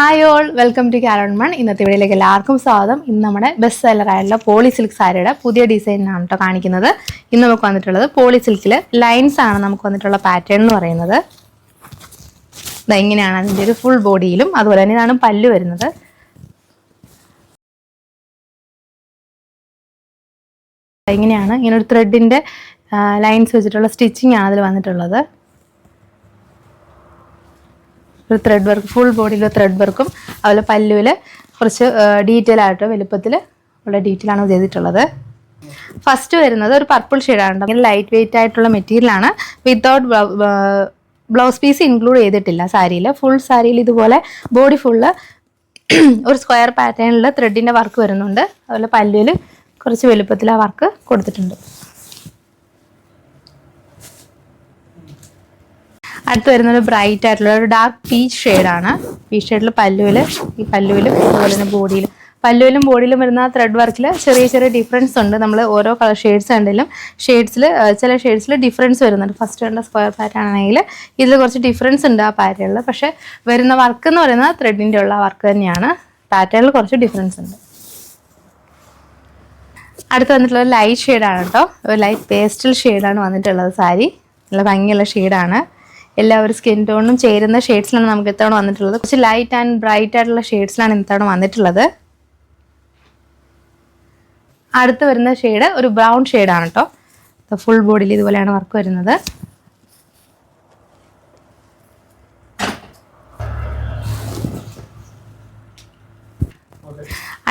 Hi all welcome to കാരോൺ മൺ ഇന്നത്തെ വീഡിയോയിലേക്ക് എല്ലാവർക്കും സ്വാഗതം. ഇന്ന് നമ്മുടെ ബെസ്റ്റ് സെല്ലറായിട്ടുള്ള പോളി സിൽക്ക് സാരിയുടെ പുതിയ ഡിസൈനാണ് കേട്ടോ കാണിക്കുന്നത്. ഇന്ന് നമുക്ക് വന്നിട്ടുള്ളത് പോളി സിൽക്കിൽ ലൈൻസ് ആണ് നമുക്ക് വന്നിട്ടുള്ള പാറ്റേൺ എന്ന് പറയുന്നത്. ഇതെങ്ങനെയാണ് ഇങ്ങനെയാണ് അതിന്റെ ഒരു ഫുൾ ബോഡിയിലും അതുപോലെ തന്നെ ഇതാണ് പല്ല് വരുന്നത്. ദാ ഇങ്ങനൊരു ത്രെഡിന്റെ ലൈൻസ് വെച്ചിട്ടുള്ള സ്റ്റിച്ചിങ് ആണ് അതിൽ വന്നിട്ടുള്ളത്. ഒരു ത്രെഡ് വർക്ക് ഫുൾ ബോഡിയിൽ ത്രെഡ് വർക്കും അതുപോലെ പല്ലുവിൽ കുറച്ച് ഡീറ്റെയിൽ ആയിട്ട് വലുപ്പത്തിൽ ഉള്ള ഡീറ്റെയിൽ ആണ് ചെയ്തിട്ടുള്ളത്. ഫസ്റ്റ് വരുന്നത് ഒരു പർപ്പിൾ ഷെയ്ഡാണ് ഇങ്ങനെ ലൈറ്റ് വെയിറ്റ് ആയിട്ടുള്ള മെറ്റീരിയലാണ് വിത്തൗട്ട് ബ്ലൗസ് പീസ് ഇൻക്ലൂഡ് ചെയ്തിട്ടില്ല സാരിയിൽ ഫുൾ സാരിയിൽ ഇതുപോലെ ബോഡി ഫുള്ള് ഒരു സ്ക്വയർ പാറ്റേണിൽ ത്രെഡിന്റെ വർക്ക് വരുന്നുണ്ട്. അതുപോലെ പല്ലുവിൽ കുറച്ച് വലുപ്പത്തിൽ ആ വർക്ക് കൊടുത്തിട്ടുണ്ട്. അടുത്ത് വരുന്നത് ബ്രൈറ്റ് ആയിട്ടുള്ള ഒരു ഡാർക്ക് പീച്ച് ഷെയ്ഡാണ് പീച്ച് ഷെയ്ഡിൽ പല്ലുവിൽ ഈ പല്ലുവിലും അതുപോലെ തന്നെ ബോഡിയിലും പല്ലുവിലും ബോഡിയിലും വരുന്ന ത്രെഡ് വർക്കിൽ ചെറിയ ചെറിയ ഡിഫറൻസ് ഉണ്ട്. നമ്മൾ ഓരോ കളർ ഷെയ്ഡ്സ് ഉണ്ടെങ്കിലും ഷെയ്ഡ്സിൽ ചില ഷെയ്ഡ്സിൽ ഡിഫറൻസ് വരുന്നുണ്ട്. ഫസ്റ്റ് വേണ്ട സ്ക്വയർ പാറ്റേൺ ആണെങ്കിൽ ഇതിൽ കുറച്ച് ഡിഫറൻസ് ഉണ്ട് ആ പാറ്റേണിൽ പക്ഷേ വരുന്ന വർക്ക് എന്ന് പറയുന്നത് ത്രെഡിന്റെ ഉള്ള വർക്ക് തന്നെയാണ്. പാറ്റേണിൽ കുറച്ച് ഡിഫറൻസ് ഉണ്ട്. അടുത്ത് വന്നിട്ടുള്ള ഒരു ലൈറ്റ് ഷെയ്ഡാണ് കേട്ടോ ഒരു ലൈറ്റ് പേസ്റ്റൽ ഷെയ്ഡാണ് വന്നിട്ടുള്ളത് സാരി. നല്ല ഭംഗിയുള്ള ഷെയ്ഡാണ് എല്ലാവരും സ്കിൻ ടോണും ചേരുന്ന ഷെയ്ഡ്സിലാണ് നമുക്ക് ഇത്തവണ വന്നിട്ടുള്ളത്. കുറച്ച് ലൈറ്റ് ആൻഡ് ബ്രൈറ്റ് ആയിട്ടുള്ള ഷെയ്ഡ്സിലാണ് ഇത്തവണ വന്നിട്ടുള്ളത്. അടുത്ത് വരുന്ന ഷെയ്ഡ് ഒരു ബ്രൗൺ ഷെയ്ഡാണ് കേട്ടോ ഫുൾ ബോഡിയിൽ ഇതുപോലെയാണ് വർക്ക് വരുന്നത്.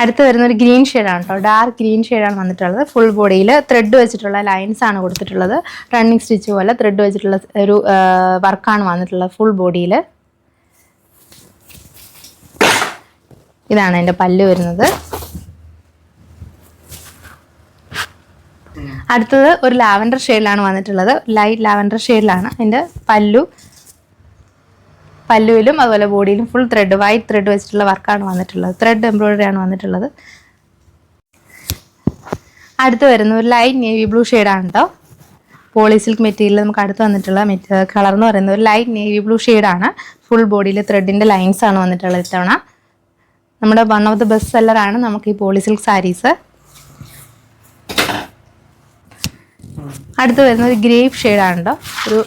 അടുത്ത് വരുന്ന ഒരു ഗ്രീൻ ഷെയ്ഡാണ് കേട്ടോ ഡാർക്ക് ഗ്രീൻ ഷെയ്ഡാണ് വന്നിട്ടുള്ളത്. ഫുൾ ബോഡിയിൽ ത്രെഡ് വെച്ചിട്ടുള്ള ലൈൻസ് ആണ് കൊടുത്തിട്ടുള്ളത്. റണ്ണിങ് സ്റ്റിച്ച് പോലെ ത്രെഡ് വെച്ചിട്ടുള്ള ഒരു വർക്കാണ് വന്നിട്ടുള്ളത് ഫുൾ ബോഡിയിൽ ഇതാണ് എന്റെ പല്ല് വരുന്നത്. അടുത്തത് ഒരു ലാവൻഡർ ഷെയ്ഡിലാണ് വന്നിട്ടുള്ളത്. ലൈറ്റ് ലാവൻഡർ ഷെയ്ഡിലാണ് എന്റെ പല്ലു പല്ലുവിലും അതുപോലെ ബോഡിയിലും ഫുൾ ത്രെഡ് വൈറ്റ് ത്രെഡ് വെച്ചിട്ടുള്ള വർക്കാണ് വന്നിട്ടുള്ളത്. ത്രെഡ് എംബ്രോയിഡറി ആണ് വന്നിട്ടുള്ളത്. അടുത്ത് വരുന്ന ഒരു ലൈറ്റ് നേവി ബ്ലൂ ഷെയ്ഡാണ് കേട്ടോ പോളി സിൽക്ക് മെറ്റീരിയൽ നമുക്ക് അടുത്ത് വന്നിട്ടുള്ള കളർ എന്ന് പറയുന്നത് ഒരു ലൈറ്റ് നേവി ബ്ലൂ ഷെയ്ഡാണ് ഫുൾ ബോഡിയിൽ ത്രെഡിന്റെ ലൈൻസ് ആണ് വന്നിട്ടുള്ളത് ഇത്തവണ. നമ്മുടെ വൺ ഓഫ് ദി ബെസ്റ്റ് സെല്ലറാണ് നമുക്ക് ഈ പോളി സിൽക്ക് സാരീസ് അടുത്ത് വരുന്നത് ഗ്രേപ്പ് ഷെയ്ഡാണ് കേട്ടോ ഒരു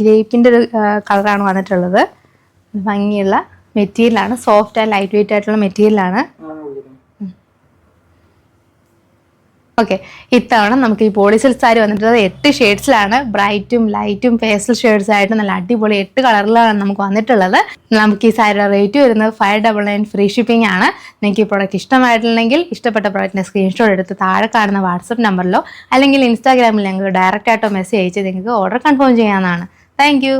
ഗ്രേപ്പിന്റെ ഒരു കളറാണ് വന്നിട്ടുള്ളത്. ഭംഗിയുള്ള മെറ്റീരിയലാണ്. സോഫ്റ്റ് ആൻഡ് ലൈറ്റ് വെയിറ്റ് ആയിട്ടുള്ള മെറ്റീരിയലാണ്. ഓക്കെ ഇത്തവണ നമുക്ക് ഈ പോളിസിൽ സാരി വന്നിട്ടുള്ളത് എട്ട് ഷെയ്ഡ്സിലാണ് ബ്രൈറ്റും ലൈറ്റും പേസൽ ഷെയ്ഡ്സ് ആയിട്ട് നല്ല അടിപൊളി എട്ട് കളറിലാണ് നമുക്ക് വന്നിട്ടുള്ളത്. നമുക്ക് ഈ സാരിയുടെ റേറ്റ് വരുന്നത് five double nine free shipping ആണ്. നിങ്ങൾക്ക് ഈ പ്രോഡക്റ്റ് ഇഷ്ടമായിട്ടുണ്ടെങ്കിൽ ഇഷ്ടപ്പെട്ട പ്രോഡക്റ്റിന്റെ സ്ക്രീൻഷോട്ട് എടുത്ത് താഴെ കാണുന്ന വാട്സപ്പ് നമ്പറിലോ അല്ലെങ്കിൽ ഇൻസ്റ്റാഗ്രാമിൽ ഞങ്ങൾക്ക് ഡയറക്റ്റ് ആയിട്ടോ മെസ്സേജ് അയച്ച് നിങ്ങൾക്ക് ഓർഡർ കൺഫേം ചെയ്യാവുന്നതാണ്. താങ്ക്